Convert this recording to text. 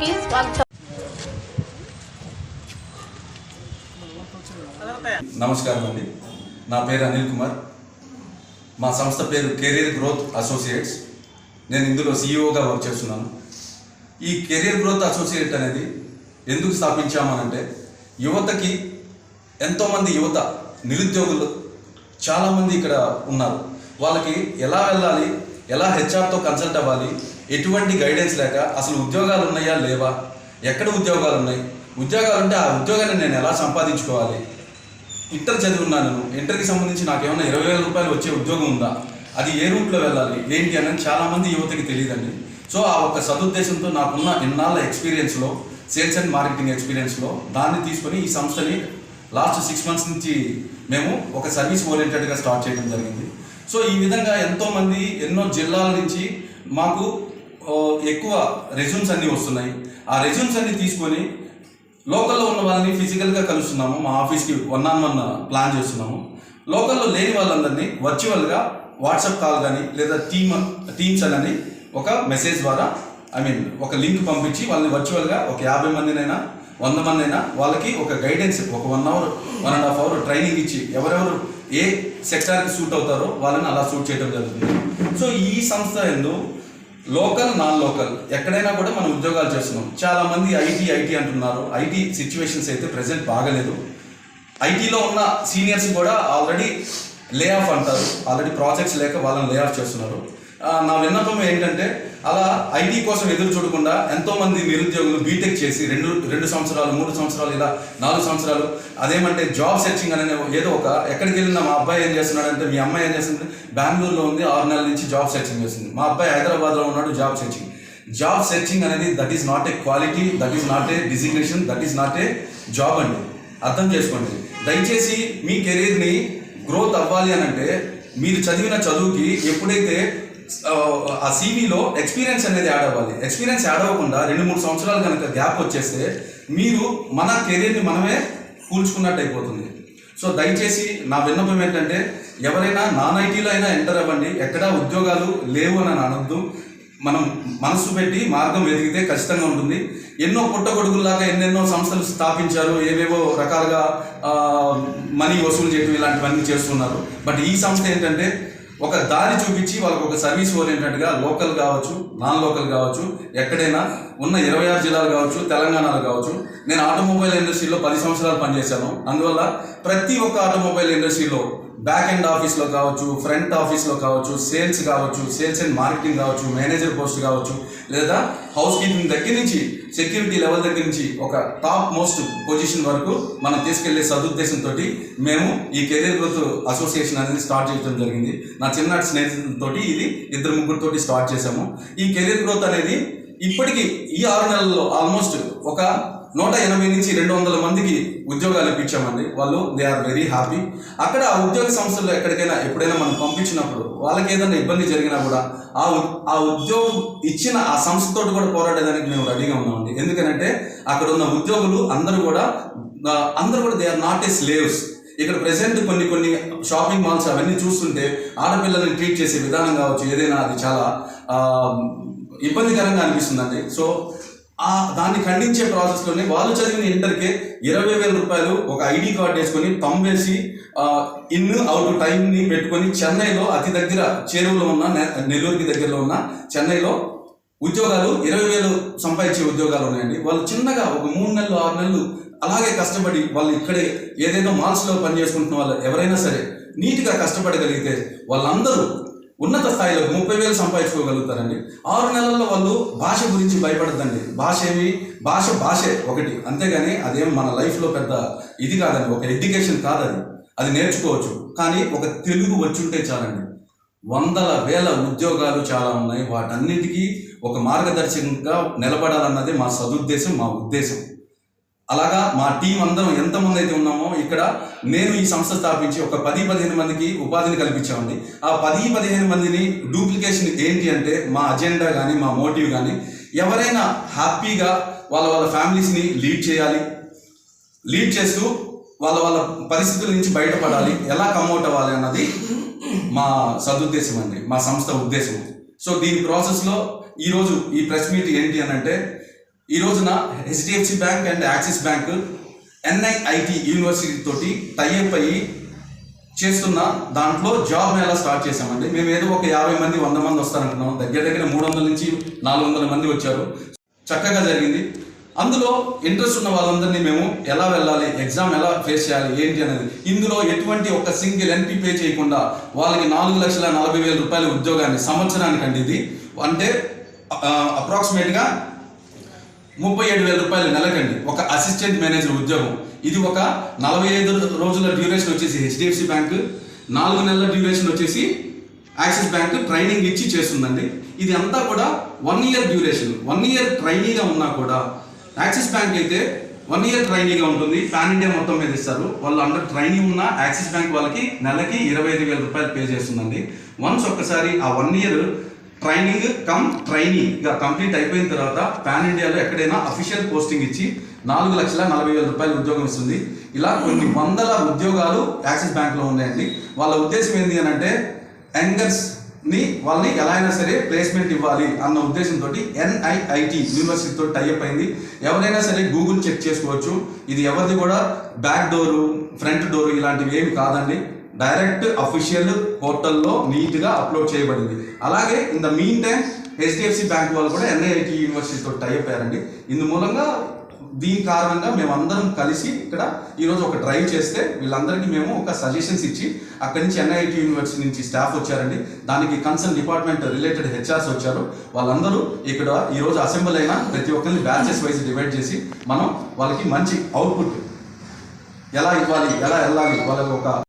కి స్వాగతం నమస్కారం అండి. నా పేరు అనిల్ కుమార్. మా సంస్థ పేరు కెరీర్ గ్రోత్ అసోసియేట్స్ నేను ఇందులో సీఈఓగా వర్క్ చేస్తున్నాను. ఈ కెరీర్ గ్రోత్ అసోసియేట్ అనేది ఎందుకు స్థాపించామనంటే యువతకి ఎంతోమంది యువత నిరుద్యోగులు చాలామంది ఇక్కడ ఉన్నారు. వాళ్ళకి ఎలా వెళ్ళాలి ఎలా హెచ్ఆర్తో కన్సల్ట్ అవ్వాలి ఎటువంటి గైడెన్స్ లేక అసలు ఉద్యోగాలు ఉన్నాయా లేవా? ఎక్కడ ఉద్యోగాలు ఉన్నాయి? ఉద్యోగాలు ఉంటే ఆ ఉద్యోగాన్ని నేను ఎలా సంపాదించుకోవాలి? ఇంటర్ చదువున్నాను. నేను ఇంటర్కి సంబంధించి నాకు ఏమైనా ఇరవై వేల రూపాయలు వచ్చే ఉద్యోగం ఉందా? అది ఏ రూట్లో వెళ్ళాలి? ఏంటి అని చాలామంది యువతకి తెలియదండి. సో ఆ ఒక సదుద్దేశంతో నాకున్న ఇన్నాళ్ళ ఎక్స్పీరియన్స్లో సేల్స్ అండ్ మార్కెటింగ్ ఎక్స్పీరియన్స్లో దాన్ని తీసుకొని ఈ సంస్థని లాస్ట్ సిక్స్ మంత్స్ నుంచి మేము ఒక సర్వీస్ ఓరియంటెడ్గా స్టార్ట్ చేయడం జరిగింది. సో ఈ విధంగా ఎంతోమంది ఎన్నో జిల్లాల నుంచి మాకు ఎక్కువ రెజ్యూమ్స్ అన్నీ వస్తున్నాయి. ఆ రెజ్యూమ్స్ అన్ని తీసుకొని లోకల్లో ఉన్న వాళ్ళని ఫిజికల్గా కలుస్తున్నాము. మా ఆఫీస్కి వన్ ఆన్ వన్ ప్లాన్ చేస్తున్నాము. లోకల్లో లేని వాళ్ళందరినీ వర్చువల్గా వాట్సాప్ కాల్ కానీ లేదా టీమ్ టీమ్స్ అని ఒక మెసేజ్ ద్వారా ఐ మీన్ ఒక లింక్ పంపించి వాళ్ళని వర్చువల్గా ఒక యాభై మందినైనా వంద మంది అయినా వాళ్ళకి ఒక గైడెన్స్ ఒక one hour one and half hour training ఇచ్చి ఎవరెవరు ఏ సెక్టార్కి సూట్ అవుతారో వాళ్ళని అలా సూట్ చేయడం జరుగుతుంది. సో ఈ సంస్థ ఎందు లోకల్ నాన్ లోకల్ ఎక్కడైనా కూడా మనం ఉద్యోగాలు చేస్తున్నాం. చాలా మంది ఐటీ ఐటీ అంటున్నారు. ఐటీ సిచ్యువేషన్స్ అయితే ప్రజెంట్ బాగలేదు. ఐటీలో ఉన్న సీనియర్స్ కూడా ఆల్రెడీ లే ఆఫ్ అంటారు. ఆల్రెడీ ప్రాజెక్ట్స్ లేక వాళ్ళని లే ఆఫ్ చేస్తున్నారు. నా విన్నపం ఏంటంటే అలా ఐటీ కోసం ఎదురు చూడకుండా ఎంతో మంది నిరుద్యోగులు బీటెక్ చేసి రెండు రెండు సంవత్సరాలు మూడు సంవత్సరాలు ఇలా నాలుగు సంవత్సరాలు అదేమంటే జాబ్ సెర్చింగ్ అనే ఏదో ఒక ఎక్కడికి వెళ్ళినా మా అబ్బాయి ఏం చేస్తున్నాడంటే మీ అమ్మాయి ఏం చేస్తుంది బెంగళూరులో ఉంది ఆరు నెలల నుంచి జాబ్ సెర్చింగ్ చేస్తుంది. మా అబ్బాయి హైదరాబాద్లో ఉన్నాడు జాబ్ సెర్చింగ్ జాబ్ సెర్చింగ్ అనేది that is not a quality that is not a designation that is not a job అండి. అర్థం చేసుకోండి. దయచేసి మీ కెరీర్ని గ్రోత్ అవ్వాలి అని అంటే మీరు చదివిన చదువుకి ఎప్పుడైతే ఆ, సీవీలో ఎక్స్పీరియన్స్ అనేది యాడ్ అవ్వాలి. ఎక్స్పీరియన్స్ యాడ్ అవ్వకుండా రెండు మూడు సంవత్సరాలు కనుక గ్యాప్ వచ్చేస్తే మీరు మన కెరీర్ని మనమే కూల్చుకున్నట్టు అయిపోతుంది. సో దయచేసి నా విన్నపం ఏంటంటే ఎవరైనా నాన్ ఐటీలో అయినా ఎంటర్ అవ్వండి. ఎక్కడా ఉద్యోగాలు లేవు అని అనొద్దు. మనం మనసు పెట్టి మార్గం వెతికితే ఖచ్చితంగా ఉంటుంది. ఎన్నో పుట్టగొడుగుల్లాగా ఎన్నెన్నో సంస్థలు స్థాపించారు. ఏవేవో రకాలుగా మనీ వసూలు చేయడం ఇలాంటివన్నీ చేస్తున్నారు. బట్ ఈ సంస్థ ఏంటంటే ఒక దారి చూపించి వాళ్ళకి ఒక సర్వీస్ ఓరియంటెడ్గా లోకల్ కావచ్చు నాన్ లోకల్ కావచ్చు ఎక్కడైనా ఉన్న ఇరవై ఆరు జిల్లాలు కావచ్చు తెలంగాణలో కావచ్చు. నేను ఆటోమొబైల్ ఇండస్ట్రీలో పది సంవత్సరాలు పనిచేశాను. అందువల్ల ప్రతి ఒక్క ఆటోమొబైల్ ఇండస్ట్రీలో బ్యాక్ ఎండ్ ఆఫీస్లో కావచ్చు ఫ్రంట్ ఆఫీస్లో కావచ్చు సేల్స్ కావచ్చు సేల్స్ అండ్ మార్కెటింగ్ కావచ్చు మేనేజర్ పోస్ట్ కావచ్చు లేదా హౌస్ కీపింగ్ దగ్గర నుంచి సెక్యూరిటీ లెవెల్ దగ్గర నుంచి ఒక టాప్ మోస్ట్ పొజిషన్ వరకు మనం తీసుకెళ్ళే సదుద్దేశంతో మేము ఈ కెరీర్ గ్రోత్ అసోసియేషన్ అనేది స్టార్ట్ చేయడం జరిగింది. నా చిన్నటి స్నేహితులతో ఇది ఇద్దరు ముగ్గురితోటి స్టార్ట్ చేశాము. ఈ కెరీర్ గ్రోత్ అనేది ఇప్పటికీ ఈ ఆరు నెలల్లో ఆల్మోస్ట్ ఒక నూట ఎనభై నుంచి రెండు వందల మందికి ఉద్యోగాలు ఇప్పించామండి. వాళ్ళు దే ఆర్ వెరీ హ్యాపీ అక్కడ ఆ ఉద్యోగ సంస్థల్లో ఎక్కడికైనా ఎప్పుడైనా మనం పంపించినప్పుడు వాళ్ళకి ఏదైనా ఇబ్బంది జరిగినా కూడా ఆ ఆ ఉద్యోగం ఇచ్చిన ఆ సంస్థతో కూడా పోరాడేదానికి మేము రెడీగా ఉన్నామండి. ఎందుకంటే అక్కడ ఉన్న ఉద్యోగులు అందరూ కూడా అందరూ కూడా they are not a slaves ఇక్కడ ప్రజెంట్ కొన్ని కొన్ని షాపింగ్ మాల్స్ అవన్నీ చూస్తుంటే ఆడపిల్లల్ని ట్రీట్ చేసే విధానం కావచ్చు ఏదైనా అది చాలా ఇబ్బందికరంగా అనిపిస్తుందండి. సో ఆ దాన్ని ఖండించే ప్రాసెస్లోనే వాళ్ళు చదివిన ఇంటర్కే ఇరవై వేల రూపాయలు ఒక ఐడి కార్డ్ వేసుకొని పంపేసి ఇన్ అవుట్ టైంని పెట్టుకొని చెన్నైలో అతి దగ్గర చేరువలో ఉన్న నె- నెల్లూరుకి దగ్గరలో ఉన్న చెన్నైలో ఉద్యోగాలు ఇరవై వేలు సంపాదించే ఉద్యోగాలు ఉన్నాయండి. వాళ్ళు చిన్నగా ఒక మూడు నెలలు ఆరు నెలలు అలాగే కష్టపడి వాళ్ళు ఇక్కడే ఏదైనా మాల్స్లో పని చేసుకుంటున్న వాళ్ళు ఎవరైనా సరే నీట్గా కష్టపడగలిగితే వాళ్ళందరూ ఉన్నత స్థాయిలో ముప్పై వేలు సంపాదించుకోగలుగుతారండి. ఆరు నెలల్లో వాళ్ళు భాష గురించి భయపడద్దండి. భాష ఏమి? భాష భాషే ఒకటి. అంతేగాని అదేం మన లైఫ్లో పెద్ద ఇది కాదండి. ఒక ఎడ్యుకేషన్ కాదు అది అది నేర్చుకోవచ్చు. కానీ ఒక తెలుగు వచ్చుంటే చాలండి. వందల వేల ఉద్యోగాలు చాలా ఉన్నాయి. వాటన్నిటికీ ఒక మార్గదర్శకంగా నిలబడాలన్నదే మా సదుద్దేశం మా ఉద్దేశం. అలాగా మా టీం అందరం ఎంతమంది అయితే ఉన్నామో ఇక్కడ నేను ఈ సంస్థ స్థాపించి ఒక పది పదిహేను మందికి ఉపాధిని కల్పించామండి. ఆ పది పదిహేను మందిని డూప్లికేషన్ ఏంటి అంటే మా అజెండా కానీ మా మోటివ్ కానీ ఎవరైనా హ్యాపీగా వాళ్ళ వాళ్ళ ఫ్యామిలీస్ని లీడ్ చేయాలి. లీడ్ చేస్తూ వాళ్ళ వాళ్ళ పరిస్థితుల నుంచి బయటపడాలి. ఎలా కమౌట్ అవ్వాలి అన్నది మా సదుద్దేశం అండి. మా సంస్థ ఉద్దేశం. సో దీని ప్రాసెస్లో ఈరోజు ఈ ప్రెస్ మీట్ ఏంటి అని అంటే ఈ రోజున HDFC bank and Axis bank NIIT university తోటి టైఅప్ అయ్యి చేస్తున్న దాంట్లో జాబ్ మేళా స్టార్ట్ చేశామండి. మేము ఏదో ఒక యాభై మంది వంద మంది వస్తారనుకున్నాం. దగ్గర దగ్గర మూడు వందల నుంచి నాలుగు వందల మంది వచ్చారు. చక్కగా జరిగింది. అందులో ఇంట్రెస్ట్ ఉన్న వాళ్ళందరినీ మేము ఎలా వెళ్ళాలి ఎగ్జామ్ ఎలా ఫేస్ చేయాలి ఏంటి అనేది. ఇందులో ఎటువంటి ఒక సింగిల్ ఎన్పీ పే చేయకుండా వాళ్ళకి నాలుగు లక్షల నలభై వేల రూపాయల ఉద్యోగాన్ని సంవత్సరానికి అండి ఇది. అంటే అప్రాక్సిమేట్గా ముప్పై ఏడు వేల రూపాయలు నెలకండి. ఒక అసిస్టెంట్ మేనేజర్ ఉద్యోగం. ఇది ఒక నలభై ఐదు రోజుల డ్యూరేషన్ వచ్చేసి హెచ్డిఎఫ్సి బ్యాంక్ నాలుగు నెలల డ్యూరేషన్ వచ్చేసి యాక్సిస్ బ్యాంక్ ట్రైనింగ్ ఇచ్చి చేస్తుందండి. ఇది అంతా కూడా one year duration one year ట్రైనీగా ఉన్నా కూడా యాక్సిస్ బ్యాంక్ అయితే వన్ ఇయర్ ట్రైనీగా ఉంటుంది. పాన్ ఇండియా మొత్తం మీద ఇస్తారు. వాళ్ళు అందరు ట్రైనింగ్ ఉన్న యాక్సిస్ బ్యాంక్ వాళ్ళకి నెలకి ఇరవై ఐదు వేల రూపాయలు పే చేస్తుందండి. వన్స్ ఒక్కసారి ఆ వన్ ఇయర్ ట్రైనింగ్ కమ్ ట్రైనింగ్గా కంప్లీట్ అయిపోయిన తర్వాత పాన్ ఇండియాలో ఎక్కడైనా అఫీషియల్ పోస్టింగ్ ఇచ్చి నాలుగు లక్షల నలభై వేల రూపాయల ఉద్యోగం ఇస్తుంది. ఇలా కొన్ని వందల ఉద్యోగాలు యాక్సిస్ బ్యాంక్లో ఉన్నాయండి. వాళ్ళ ఉద్దేశం ఏంటి అని అంటే యంగర్స్ని వాళ్ళని ఎలా అయినా సరే ప్లేస్మెంట్ ఇవ్వాలి అన్న ఉద్దేశంతో ఎన్ఐఐటి యూనివర్సిటీతో టైఅప్ అయింది. ఎవరైనా సరే గూగుల్ చెక్ చేసుకోవచ్చు. ఇది ఎవరిది కూడా? బ్యాక్ డోరు ఫ్రంట్ డోరు ఇలాంటివి ఏమి కాదండి. డైరెక్ట్ అఫీషియల్ పోర్టల్లో నీట్గా అప్లోడ్ చేయబడింది. అలాగే in the meantime HDFC bank వాళ్ళు కూడా ఎన్ఐఐటి యూనివర్సిటీతో టై అయ్యారండి. ఇందు మూలంగా దీని కారణంగా మేమందరం కలిసి ఇక్కడ ఈరోజు ఒక డ్రైవ్ చేస్తే వీళ్ళందరికీ మేము ఒక సజెషన్స్ ఇచ్చి అక్కడి నుంచి ఎన్ఐటి యూనివర్సిటీ నుంచి స్టాఫ్ వచ్చారండి. దానికి కన్సర్న్ డిపార్ట్మెంట్ రిలేటెడ్ హెచ్ఆర్స్ వచ్చారు. వాళ్ళందరూ ఇక్కడ ఈరోజు అసెంబ్లీ అయిన ప్రతి ఒక్కరిని బ్యాచెస్ వైజ్ డివైడ్ చేసి మనం వాళ్ళకి మంచి అవుట్పుట్ ఎలా ఇవ్వాలి ఎలా వెళ్ళాలి వాళ్ళకి ఒక